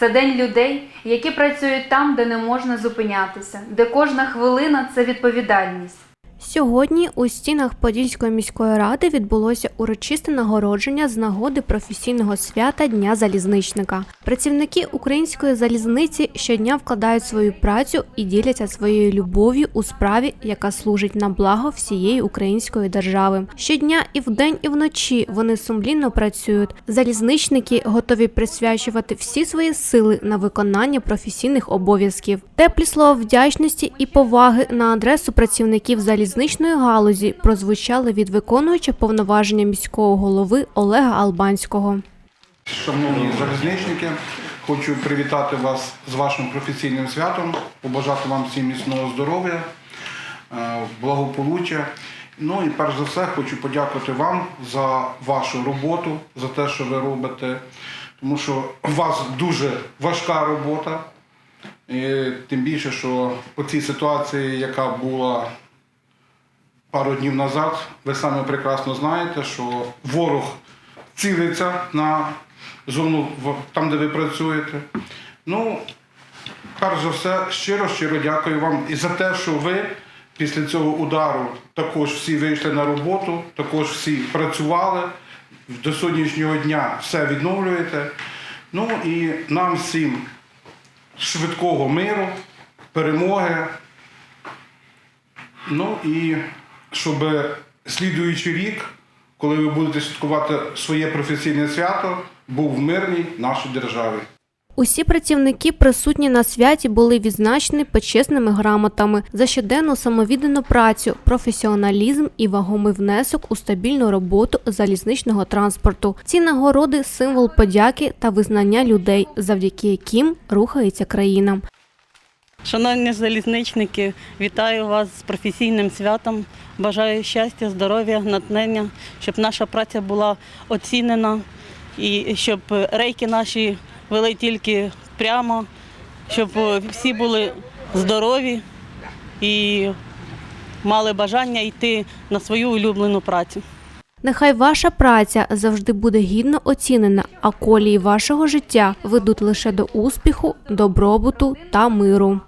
Це день людей, які працюють там, де не можна зупинятися, де кожна хвилина це відповідальність. Сьогодні у стінах Подільської міської ради відбулося урочисте нагородження з нагоди професійного свята Дня залізничника. Працівники української залізниці щодня вкладають свою працю і діляться своєю любов'ю у справі, яка служить на благо всієї української держави. Щодня і вдень, і вночі вони сумлінно працюють. Залізничники готові присвячувати всі свої сили на виконання професійних обов'язків. Теплі слова вдячності і поваги на адресу працівників залізничної галузі прозвучали від виконуюча повноваження міського голови Олега Албанського. Шановні залізничники, хочу привітати вас з вашим професійним святом, побажати вам всім міцного здоров'я, е, благополуччя. Ну і перш за все хочу подякувати вам за вашу роботу, за те, що ви робите, тому що у вас дуже важка робота. І тим більше, що по цій ситуації, яка була пару днів назад, ви самі прекрасно знаєте, що ворог цілиться на зону там, де ви працюєте. Ну, перш за все, щиро, щиро дякую вам і за те, що ви після цього удару також всі вийшли на роботу, також всі працювали. До сьогоднішнього дня все відновлюєте. Ну і нам всім швидкого миру, перемоги. Ну і щоб слідуючий рік, коли ви будете святкувати своє професійне свято, був в мирній нашій державі. Усі працівники, присутні на святі, були відзначені почесними грамотами за щоденну самовіддану працю, професіоналізм і вагомий внесок у стабільну роботу залізничного транспорту. Ці нагороди символ подяки та визнання людей, завдяки яким рухається країна. Шановні залізничники, вітаю вас з професійним святом. Бажаю щастя, здоров'я, натхнення, щоб наша праця була оцінена і щоб рейки наші вели тільки прямо, щоб всі були здорові і мали бажання йти на свою улюблену працю. Нехай ваша праця завжди буде гідно оцінена, а колії вашого життя ведуть лише до успіху, добробуту та миру.